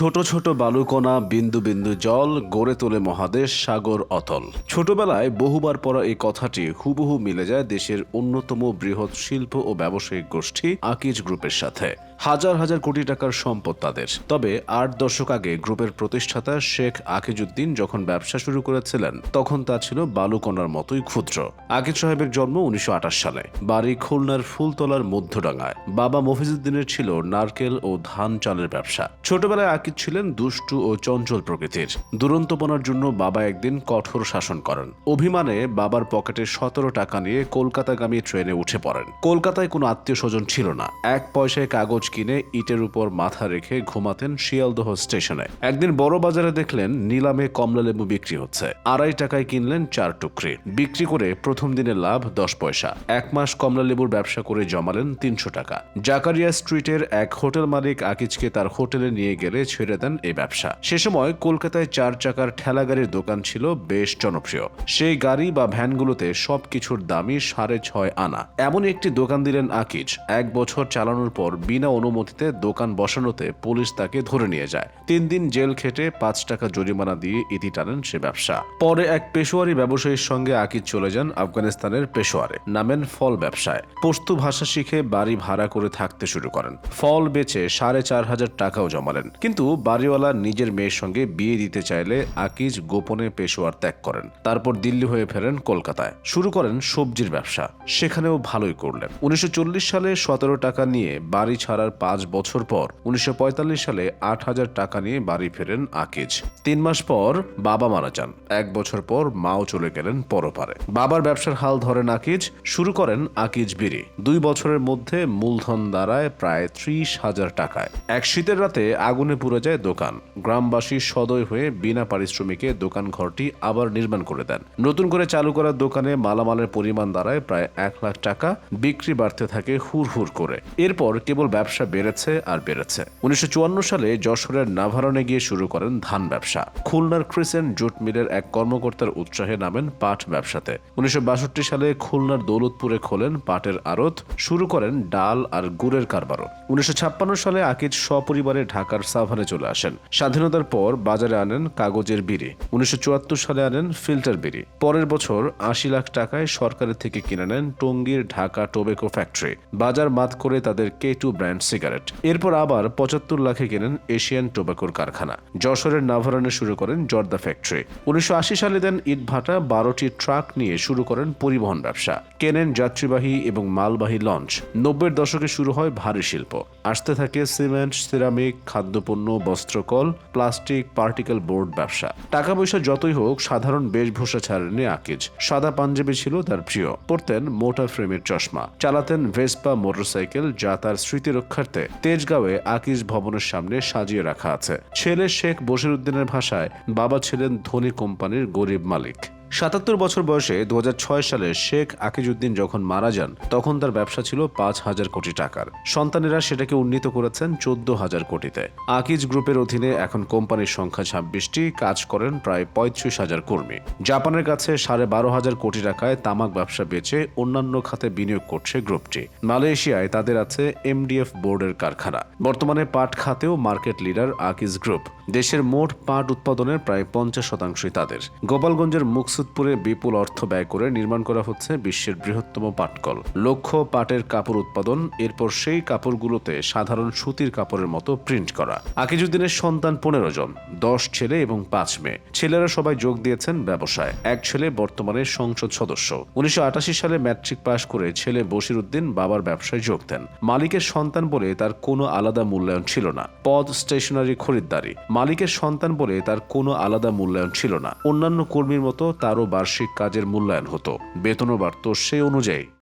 ছোট ছোট বালুকণা, বিন্দু বিন্দু জল, গড়ে তোলে মহাদেশ, সাগর অতল ছোটবেলায় বহুবার পড়া এই কথাটি হুবহু মিলে যায় দেশের অন্যতম বৃহৎ শিল্প ও ব্যবসায়িক গোষ্ঠী আকিজ গ্রুপের সাথে। হাজার হাজার কোটি টাকার সম্পদ তাদের। তবে আট দশক আগে গ্রুপের প্রতিষ্ঠাতা শেখ আকিজুদ্দিন যখন ব্যবসা শুরু করেছিলেন, তখন তা ছিল বালুকণার মতোই ক্ষুদ্র। আকিজ সাহেবের জন্ম উনিশশো আঠাশ সালে, বাড়ি খুলনার ফুলতলার মধ্যডাঙ্গায়। বাবা মফিজুদ্দিনের ছিল নারকেল ও ধান চালের ব্যবসা। ছোটবেলায় আকিজ ছিলেন দুষ্টু ও চঞ্চল প্রকৃতির। দুরন্তপনার জন্য বাবা একদিন কঠোর শাসন করেন। অভিমানে বাবার পকেটে সতেরো টাকা নিয়ে কলকাতাগামী ট্রেনে উঠে পড়েন। কলকাতায় কোনো আত্মীয় স্বজন ছিল না। এক পয়সায় কাগজ কিনে ইটের উপর মাথা রেখে ঘুমাতেন শিয়ালদহ স্টেশনে। একদিন বড় বাজারে দেখলেন নিলামে কমলা লেবু বিক্রি হচ্ছে। আড়াই টাকায় কিনলেন চার টুকরি। বিক্রি করে প্রথম দিনের লাভ দশ পয়সা। এক মাস কমলা লেবুর ব্যবসা করে জমালেন তিনশো টাকা। জাকারিয়া স্ট্রিটের এক হোটেল মালিক আকিজকে তার হোটেলে নিয়ে গেলে ছেড়ে দেন এই ব্যবসা। সে সময় কলকাতায় চার চাকার ঠেলা গাড়ির দোকান ছিল বেশ জনপ্রিয়। সেই গাড়ি বা ভ্যানগুলোতে সবকিছুর দামই সাড়ে ছয় আনা। এমন একটি দোকান দিলেন আকিজ। এক বছর চালানোর পর বিনা অনুমতিতে দোকান বসানোতে পুলিশ তাকে ধরে নিয়ে যায়। তিন দিন জেল খেটে পাঁচ টাকা জরিমানা দিয়ে ইতি টানেন সে ব্যবসা। পরে এক পেশোয়ারি ব্যবসায়ীর সঙ্গে আকিজ চলে যান আফগানিস্তানের পেশোয়ারে, নামেন ফল ব্যবসায়। পশতু ভাষা শিখে বাড়ি ভাড়া করে থাকতে শুরু করেন। ফল বেচে সাড়ে চার হাজার টাকাও জমালেন। কিন্তু বাড়িওয়ালা নিজের মেয়ের সঙ্গে বিয়ে দিতে চাইলে আকিজ গোপনে পেশোয়ার ত্যাগ করেন। তারপর দিল্লি হয়ে ফেরেন কলকাতায়। শুরু করেন সবজির ব্যবসা। সেখানেও ভালোই করলেন। উনিশশো চল্লিশ সালে সতেরো টাকা নিয়ে বাড়ি ছাড়ার পাঁচ বছর পর উনিশশো পঁয়তাল্লিশ সালে আট হাজার টাকা নিয়ে বাড়ি ফেরেন আকিজ। তিন মাস পর বাবা মারা যান। এক বছর পর মাও চলে গেলেন পরপারে। বাবার ব্যবসার হাল ধরেন আকিজ, শুরু করেন আকিজ বিড়ি। দুই বছরের মধ্যে মূলধন দাঁড়ায় প্রায় ত্রিশ হাজার টাকায়। এক শীতের রাতে আগুনে পুড়ে যায় দোকান। গ্রামবাসী সদয় হয়ে বিনা পারিশ্রমিকে দোকান ঘরটি আবার নির্মাণ করে দেন। নতুন করে চালু করা দোকানে মালামালের পরিমাণ দাঁড়ায় প্রায় এক লাখ টাকা বিক্রি বাড়তে থাকে হুর হুর করে। এরপর কেবল ব্যবসা বেড়েছে আর বেড়েছে। উনিশশো সালে যশোরের নাভারণে গিয়ে শুরু করেন ধান ব্যবসা। খুলনার ক্রিসেন্ট জুট মিলের এক কর্মকর্তার উৎসাহে নামেন পাট ব্যবসাতে। উনিশশো সালে খুলনার দৌলতপুরে খোলেন পাটের আড়ত, শুরু করেন ডাল আর গুড়ের কারবারও। উনিশশো সালে আকিজ সপরিবারে ঢাকার সাভানে চলে আসেন। স্বাধীনতার পর বাজারে আনেন কাগজের বিড়ি। উনিশশো চুয়াত্তর সালে আনেন ফিল্টার বিড়ি। পরের বছর আশি লাখ টাকায় সরকারের থেকে কিনে নেন টঙ্গীর ঢাকা টোবেকো ফ্যাক্টরি। বাজার মাত করে তাদের কে টু ব্র্যান্ড সিগারেট। এরপর আবার পঁচাত্তর লাখে কেনেন এশিয়ান টোবাকোর কারখানা। যশোরের নাভারণে শুরু করেন জর্দা ফ্যাক্টরি। উনিশশো সালে দেন ইটভাটা বারোটি ট্রাক নিয়ে শুরু করেন পরিবহন ব্যবসা। কেনেন যাত্রীবাহী এবং মালবাহী লঞ্চ। নব্বইয়ের দশকে শুরু হয় ভারী শিল্প। আসতে থাকে সিমেন্ট, সিরামিক, খাদ্যপণ্য, বস্ত্রকল, প্লাস্টিক, পার্টিকেল বোর্ড ব্যবসা। টাকা পয়সা যতই হোক, সাধারণ বেশভূষা ছাড়েনি আকিজ। সাদা পাঞ্জাবি ছিল তার প্রিয়। পরতেন মোটা ফ্রেমের চশমা। চালাতেন ভেসপা মোটরসাইকেল যা তার স্মৃতি রক্ষার্থে তেজগাঁওয়ে আকিজ ভবনের সামনে সাজিয়ে রাখা আছে। ছেলে শেখ বশির উদ্দিনের ভাষায় বাবা ছিলেন ধনী কোম্পানির গরিব মালিক। সাতাত্তর বছর বয়সে দু হাজার ছয় সালে শেখ আকিজউদ্দিন যখন মারা যান, তখন তার ব্যবসা ছিল পাঁচ হাজার কোটি টাকার। সন্তানেরা সেটাকে উন্নীত করেছেন চোদ্দ হাজার কোটিতে। আকিজ গ্রুপের অধীনে এখন কোম্পানির সংখ্যা ছাব্বিশটি, কাজ করেন প্রায় পঁয়ত্রিশ হাজার কর্মী। জাপানের কাছে সাড়ে বারো হাজার কোটি টাকায় তামাক ব্যবসা বেচে অন্যান্য খাতে বিনিয়োগ করছে গ্রুপটি। মালয়েশিয়ায় তাদের আছে এমডিএফ বোর্ডের কারখানা। বর্তমানে পাট খাতেও মার্কেট লিডার আকিজ গ্রুপ। দেশের মোট পাট উৎপাদনের প্রায় পঞ্চাশ শতাংশই তাদের। গোপালগঞ্জের মুকসুদপুরে বিপুল অর্থ ব্যয় করে নির্মাণ করা হচ্ছে বিশ্বের বৃহত্তম পাটকল। লক্ষ্য পাটের কাপড় উৎপাদন, এরপর সেই কাপড়গুলোতে সাধারণ সুতির কাপড়ের মতো প্রিন্ট করা। আকিজুদ্দিনের সন্তান পনেরো জন, দশ ছেলে এবং পাঁচ মেয়ে। ছেলেরা সবাই যোগ দিয়েছেন ব্যবসায়। এক ছেলে বর্তমানে সংসদ সদস্য। উনিশশো আটাশি সালে ম্যাট্রিক পাশ করে ছেলে বশির উদ্দিন বাবার ব্যবসায় যোগ দেন। মালিকের সন্তান বলে তার কোনো আলাদা মূল্যায়ন ছিল না। পদ স্টেশনারি খরিদ্দারি। মালিকের সন্তান বলে তার কোনো আলাদা মূল্যায়ন ছিল না। অন্যান্য কর্মীর মতো তারও বার্ষিক কাজের মূল্যায়ন হতো। বেতনও বাড়ত সে অনুযায়ী।